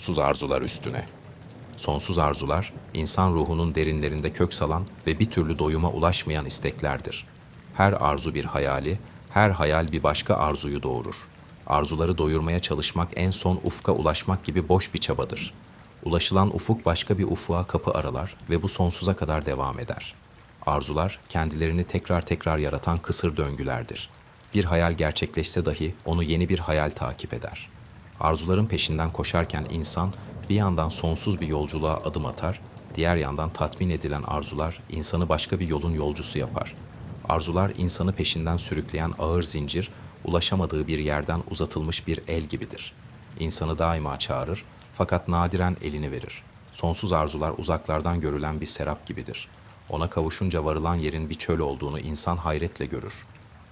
sonsuz arzular üstüne. Sonsuz arzular, insan ruhunun derinlerinde kök salan ve bir türlü doyuma ulaşmayan isteklerdir. Her arzu bir hayali, her hayal bir başka arzuyu doğurur. Arzuları doyurmaya çalışmak en son ufka ulaşmak gibi boş bir çabadır. Ulaşılan ufuk başka bir ufuğa kapı aralar ve bu sonsuza kadar devam eder. Arzular kendilerini tekrar tekrar yaratan kısır döngülerdir. Bir hayal gerçekleşse dahi onu yeni bir hayal takip eder. Arzuların peşinden koşarken insan bir yandan sonsuz bir yolculuğa adım atar, diğer yandan tatmin edilen arzular insanı başka bir yolun yolcusu yapar. Arzular insanı peşinden sürükleyen ağır zincir, ulaşamadığı bir yerden uzatılmış bir el gibidir. İnsanı daima çağırır fakat nadiren elini verir. Sonsuz arzular uzaklardan görülen bir serap gibidir. Ona kavuşunca varılan yerin bir çöl olduğunu insan hayretle görür.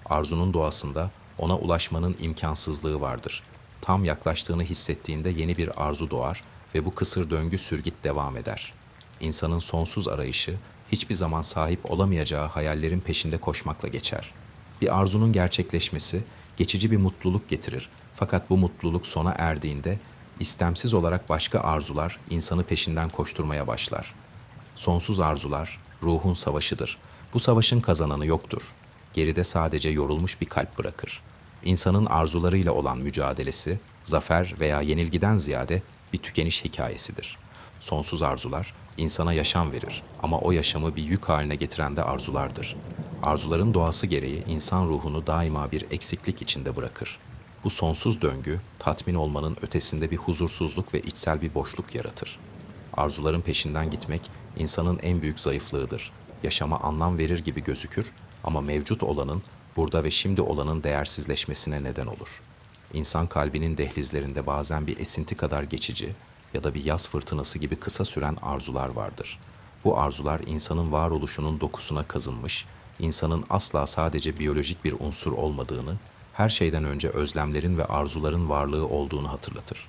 Arzunun doğasında ona ulaşmanın imkansızlığı vardır. Tam yaklaştığını hissettiğinde yeni bir arzu doğar ve bu kısır döngü sürgit devam eder. İnsanın sonsuz arayışı hiçbir zaman sahip olamayacağı hayallerin peşinde koşmakla geçer. Bir arzunun gerçekleşmesi geçici bir mutluluk getirir. Fakat bu mutluluk sona erdiğinde istemsiz olarak başka arzular insanı peşinden koşturmaya başlar. Sonsuz arzular ruhun savaşıdır. Bu savaşın kazananı yoktur. Geride sadece yorulmuş bir kalp bırakır. İnsanın arzularıyla olan mücadelesi, zafer veya yenilgiden ziyade bir tükeniş hikayesidir. Sonsuz arzular insana yaşam verir ama o yaşamı bir yük haline getiren de arzulardır. Arzuların doğası gereği insan ruhunu daima bir eksiklik içinde bırakır. Bu sonsuz döngü tatmin olmanın ötesinde bir huzursuzluk ve içsel bir boşluk yaratır. Arzuların peşinden gitmek insanın en büyük zayıflığıdır. Yaşama anlam verir gibi gözükür ama mevcut olanın, burada ve şimdi olanın değersizleşmesine neden olur. İnsan kalbinin dehlizlerinde bazen bir esinti kadar geçici ya da bir yaz fırtınası gibi kısa süren arzular vardır. Bu arzular insanın varoluşunun dokusuna kazınmış, insanın asla sadece biyolojik bir unsur olmadığını, her şeyden önce özlemlerin ve arzuların varlığı olduğunu hatırlatır.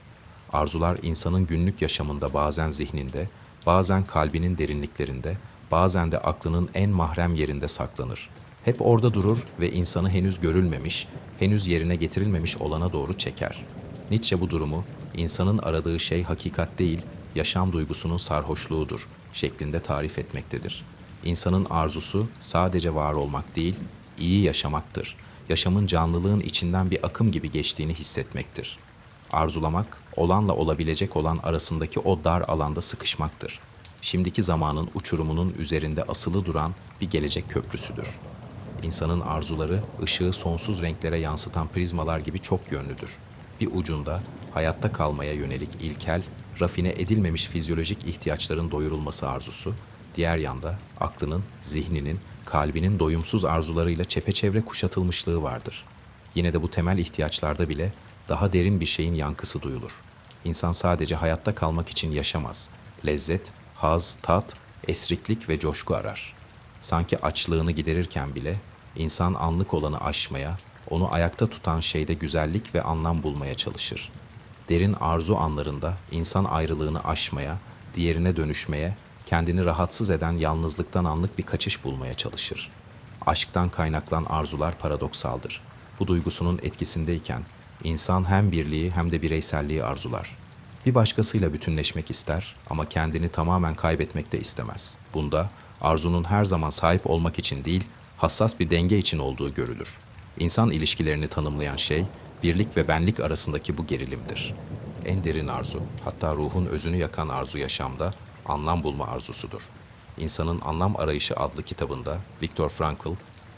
Arzular insanın günlük yaşamında bazen zihninde, bazen kalbinin derinliklerinde, bazen de aklının en mahrem yerinde saklanır. Hep orada durur ve insanı henüz görülmemiş, henüz yerine getirilmemiş olana doğru çeker. Nietzsche bu durumu, insanın aradığı şey hakikat değil, yaşam duygusunun sarhoşluğudur şeklinde tarif etmektedir. İnsanın arzusu sadece var olmak değil, iyi yaşamaktır. Yaşamın canlılığın içinden bir akım gibi geçtiğini hissetmektir. Arzulamak, olanla olabilecek olan arasındaki o dar alanda sıkışmaktır. Şimdiki zamanın uçurumunun üzerinde asılı duran bir gelecek köprüsüdür. İnsanın arzuları, ışığı sonsuz renklere yansıtan prizmalar gibi çok yönlüdür. Bir ucunda hayatta kalmaya yönelik ilkel, rafine edilmemiş fizyolojik ihtiyaçların doyurulması arzusu, diğer yanda aklının, zihninin, kalbinin doyumsuz arzularıyla çepeçevre kuşatılmışlığı vardır. Yine de bu temel ihtiyaçlarda bile daha derin bir şeyin yankısı duyulur. İnsan sadece hayatta kalmak için yaşamaz. Lezzet, haz, tat, esriklik ve coşku arar. Sanki açlığını giderirken bile insan anlık olanı aşmaya, onu ayakta tutan şeyde güzellik ve anlam bulmaya çalışır. Derin arzu anlarında insan ayrılığını aşmaya, diğerine dönüşmeye, kendini rahatsız eden yalnızlıktan anlık bir kaçış bulmaya çalışır. Aşktan kaynaklanan arzular paradoksaldır. Bu duygusunun etkisindeyken insan hem birliği hem de bireyselliği arzular. Bir başkasıyla bütünleşmek ister ama kendini tamamen kaybetmek de istemez. Bunda arzunun her zaman sahip olmak için değil, hassas bir denge için olduğu görülür. İnsan ilişkilerini tanımlayan şey, birlik ve benlik arasındaki bu gerilimdir. En derin arzu, hatta ruhun özünü yakan arzu yaşamda anlam bulma arzusudur. İnsanın Anlam Arayışı adlı kitabında Viktor Frankl,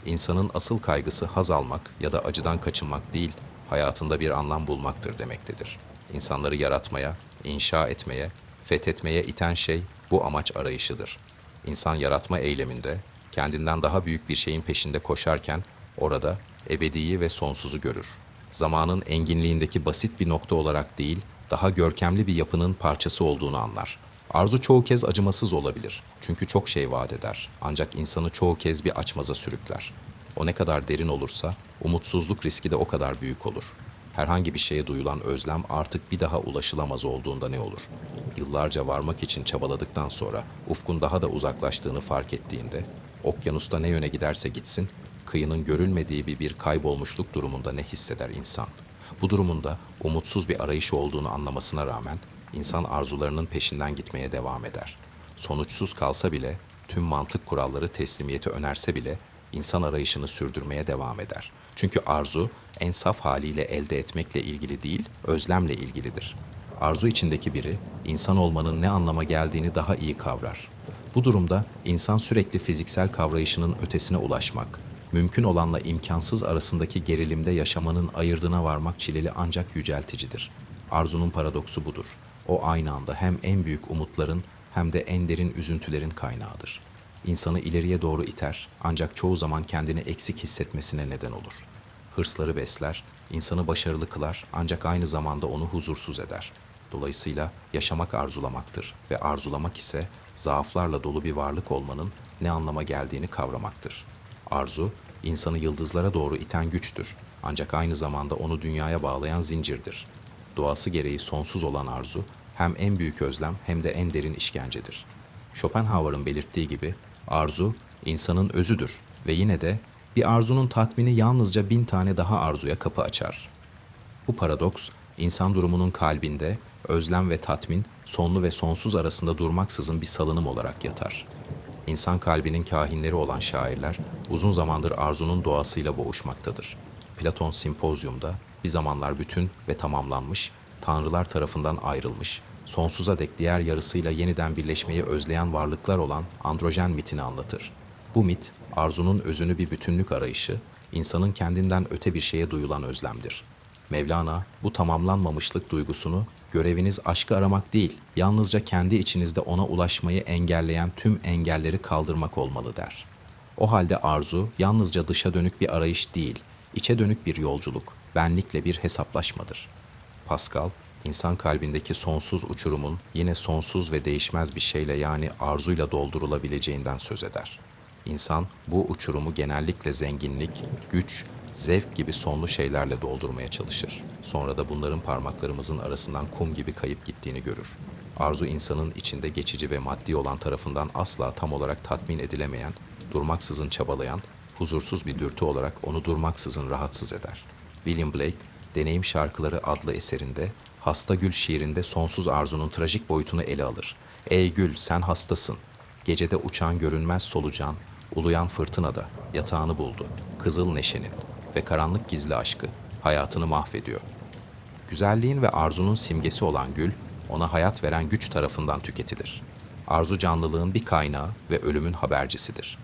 insanın asıl kaygısı haz almak ya da acıdan kaçınmak değil, hayatında bir anlam bulmaktır demektedir. İnsanları yaratmaya, inşa etmeye, fethetmeye iten şey bu amaç arayışıdır. İnsan yaratma eyleminde kendinden daha büyük bir şeyin peşinde koşarken orada ebediyi ve sonsuzu görür. Zamanın enginliğindeki basit bir nokta olarak değil, daha görkemli bir yapının parçası olduğunu anlar. Arzu çoğu kez acımasız olabilir. Çünkü çok şey vaat eder. Ancak insanı çoğu kez bir açmaza sürükler. O ne kadar derin olursa umutsuzluk riski de o kadar büyük olur. Herhangi bir şeye duyulan özlem artık bir daha ulaşılamaz olduğunda ne olur? Yıllarca varmak için çabaladıktan sonra ufkun daha da uzaklaştığını fark ettiğinde, okyanusta ne yöne giderse gitsin, kıyının görülmediği bir, bir kaybolmuşluk durumunda ne hisseder insan? Bu durumunda umutsuz bir arayış olduğunu anlamasına rağmen İnsan arzularının peşinden gitmeye devam eder. Sonuçsuz kalsa bile, tüm mantık kuralları teslimiyeti önerse bile insan arayışını sürdürmeye devam eder. Çünkü arzu en saf haliyle elde etmekle ilgili değil, özlemle ilgilidir. Arzu içindeki biri insan olmanın ne anlama geldiğini daha iyi kavrar. Bu durumda insan sürekli fiziksel kavrayışının ötesine ulaşmak, mümkün olanla imkansız arasındaki gerilimde yaşamanın ayırdına varmak çileli ancak yücelticidir. Arzunun paradoksu budur. O aynı anda hem en büyük umutların hem de en derin üzüntülerin kaynağıdır. İnsanı ileriye doğru iter ancak çoğu zaman kendini eksik hissetmesine neden olur. Hırsları besler, insanı başarılı kılar ancak aynı zamanda onu huzursuz eder. Dolayısıyla yaşamak arzulamaktır ve arzulamak ise zaaflarla dolu bir varlık olmanın ne anlama geldiğini kavramaktır. Arzu, insanı yıldızlara doğru iten güçtür ancak aynı zamanda onu dünyaya bağlayan zincirdir. Doğası gereği sonsuz olan arzu hem en büyük özlem hem de en derin işkencedir. Schopenhauer'ın belirttiği gibi arzu insanın özüdür ve yine de bir arzunun tatmini yalnızca bin tane daha arzuya kapı açar. Bu paradoks, insan durumunun kalbinde özlem ve tatmin sonlu ve sonsuz arasında durmaksızın bir salınım olarak yatar. İnsan kalbinin kahinleri olan şairler uzun zamandır arzunun doğasıyla boğuşmaktadır. Platon Simpozyum'da bir zamanlar bütün ve tamamlanmış, tanrılar tarafından ayrılmış, sonsuza dek diğer yarısıyla yeniden birleşmeyi özleyen varlıklar olan androjen mitini anlatır. Bu mit, arzunun özünü bir bütünlük arayışı, insanın kendinden öte bir şeye duyulan özlemdir. Mevlana bu tamamlanmamışlık duygusunu göreviniz aşkı aramak değil, yalnızca kendi içinizde ona ulaşmayı engelleyen tüm engelleri kaldırmak olmalı der. O halde arzu yalnızca dışa dönük bir arayış değil, içe dönük bir yolculuk, benlikle bir hesaplaşmadır. Pascal, insan kalbindeki sonsuz uçurumun yine sonsuz ve değişmez bir şeyle yani arzuyla doldurulabileceğinden söz eder. İnsan bu uçurumu genellikle zenginlik, güç, zevk gibi sonlu şeylerle doldurmaya çalışır. Sonra da bunların parmaklarımızın arasından kum gibi kayıp gittiğini görür. Arzu insanın içinde geçici ve maddi olan tarafından asla tam olarak tatmin edilemeyen, durmaksızın çabalayan, huzursuz bir dürtü olarak onu durmaksızın rahatsız eder. William Blake, Deneyim Şarkıları adlı eserinde Hasta Gül şiirinde sonsuz arzunun trajik boyutunu ele alır. Ey gül sen hastasın. Gecede uçan görünmez solucan, uluyan fırtınada yatağını buldu. Kızıl neşenin ve karanlık gizli aşkı hayatını mahvediyor. Güzelliğin ve arzunun simgesi olan gül, ona hayat veren güç tarafından tüketilir. Arzu canlılığın bir kaynağı ve ölümün habercisidir.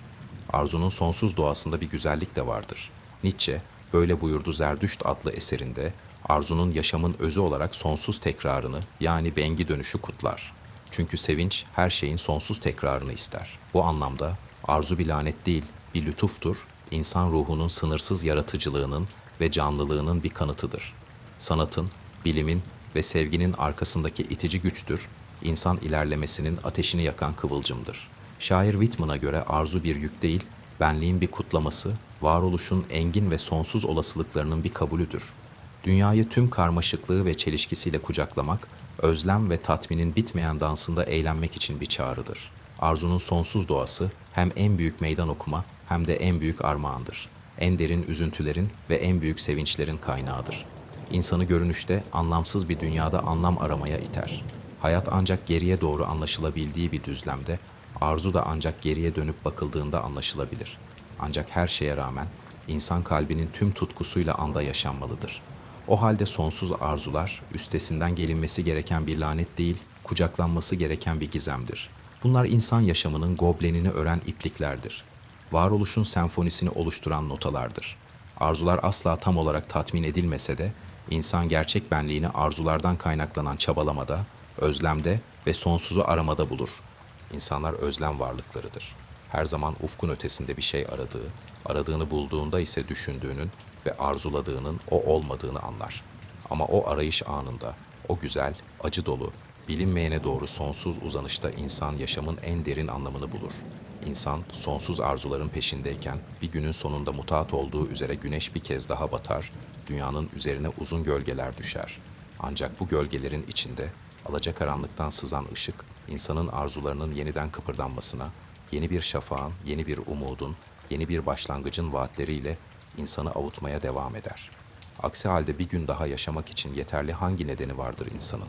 Arzunun sonsuz doğasında bir güzellik de vardır. Nietzsche, böyle buyurdu Zerdüşt adlı eserinde, arzunun yaşamın özü olarak sonsuz tekrarını yani bengi dönüşü kutlar. Çünkü sevinç her şeyin sonsuz tekrarını ister. Bu anlamda arzu bir lanet değil, bir lütuftur, insan ruhunun sınırsız yaratıcılığının ve canlılığının bir kanıtıdır. Sanatın, bilimin ve sevginin arkasındaki itici güçtür, insan ilerlemesinin ateşini yakan kıvılcımdır. Şair Whitman'a göre arzu bir yük değil, benliğin bir kutlaması, varoluşun engin ve sonsuz olasılıklarının bir kabulüdür. Dünyayı tüm karmaşıklığı ve çelişkisiyle kucaklamak, özlem ve tatminin bitmeyen dansında eğlenmek için bir çağrıdır. Arzunun sonsuz doğası hem en büyük meydan okuma hem de en büyük armağandır. En derin üzüntülerin ve en büyük sevinçlerin kaynağıdır. İnsanı görünüşte anlamsız bir dünyada anlam aramaya iter. Hayat ancak geriye doğru anlaşılabildiği bir düzlemde, arzu da ancak geriye dönüp bakıldığında anlaşılabilir. Ancak her şeye rağmen insan kalbinin tüm tutkusuyla anda yaşanmalıdır. O halde sonsuz arzular üstesinden gelinmesi gereken bir lanet değil, kucaklanması gereken bir gizemdir. Bunlar insan yaşamının goblenini ören ipliklerdir. Varoluşun senfonisini oluşturan notalardır. Arzular asla tam olarak tatmin edilmese de insan gerçek benliğini arzulardan kaynaklanan çabalamada, özlemde ve sonsuzu aramada bulur. İnsanlar özlem varlıklarıdır. Her zaman ufkun ötesinde bir şey aradığı, aradığını bulduğunda ise düşündüğünün ve arzuladığının o olmadığını anlar. Ama o arayış anında, o güzel, acı dolu, bilinmeyene doğru sonsuz uzanışta insan yaşamın en derin anlamını bulur. İnsan sonsuz arzuların peşindeyken bir günün sonunda mutat olduğu üzere güneş bir kez daha batar, dünyanın üzerine uzun gölgeler düşer. Ancak bu gölgelerin içinde alacakaranlıktan sızan ışık, insanın arzularının yeniden kıpırdanmasına, yeni bir şafağın, yeni bir umudun, yeni bir başlangıcın vaatleriyle insanı avutmaya devam eder. Aksi halde bir gün daha yaşamak için yeterli hangi nedeni vardır insanın?